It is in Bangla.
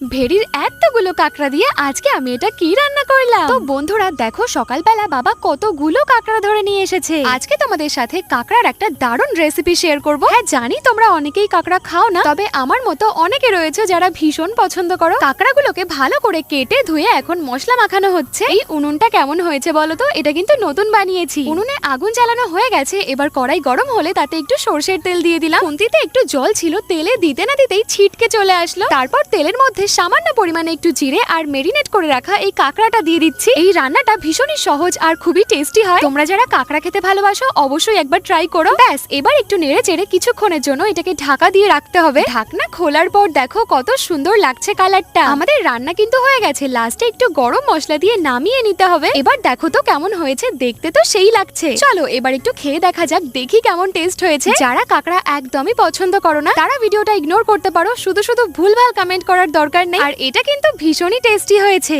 ভেড়ির এতগুলো কাঁকড়া দিয়ে আজকে আমি এটা কি রান্না করলাম? তো বন্ধুরা, দেখো, সকালবেলা বাবা কতগুলো কাঁকড়া ধরে নিয়ে এসেছে। আজকে তোমাদের সাথে কাঁকড়ার একটা দারুণ রেসিপি শেয়ার করব। হ্যাঁ জানি তোমরা অনেকেই কাঁকড়া খাও না, তবে আমার মতো অনেকে রয়েছে যারা ভীষণ পছন্দ করো। কাঁকড়াগুলোকে ভালো করে কেটে ধুয়ে এখন মশলা মাখানো হচ্ছে। এই উনুনটা কেমন হয়েছে বলো তো? এটা কিন্তু নতুন বানিয়েছি। উনুনে আগুন জ্বালানো হয়ে গেছে, এবার কড়াই গরম হলে তাতে একটু সর্ষের তেল দিয়ে দিলাম। খুন্তিতে একটু জল ছিল, তেলে দিতে না দিতেই ছিটকে চলে আসলো। তারপর তেলের মধ্যে সামান্য পরিমাণে একটু জিরে আর মেরিনেট করে রাখা এই কাঁকড়াটা দিয়ে দিচ্ছি। এই রান্নাটা ভীষণই সহজ আর খুবই টেস্টি হয়। তোমরা যারা কাঁকড়া খেতে ভালোবাসো, অবশ্যই একবার ট্রাই করো। ব্যাস, এবার একটু নেড়ে চেড়ে কিছুক্ষণের জন্য এটাকে ঢাকা দিয়ে রাখতে হবে। ঢাকনা খোলার পর দেখো কত সুন্দর লাগছে কালারটা আমাদের রান্না কিন্তু হয়ে গেছে। লাস্টে একটু গরম মশলা দিয়ে নামিয়ে নিতে হবে। এবার দেখো তো কেমন হয়েছে। দেখতে তো সেই লাগছে। চলো, এবার একটু খেয়ে দেখা যাক, দেখি কেমন টেস্ট হয়েছে। যারা কাঁকড়া একদমই পছন্দ করো না, তারা ভিডিওটা ইগনোর করতে পারো। শুধু শুধু ভুলভাল কমেন্ট করার দরকার নেই। আর এটা কিন্তু ভীষণই টেস্টি হয়েছে।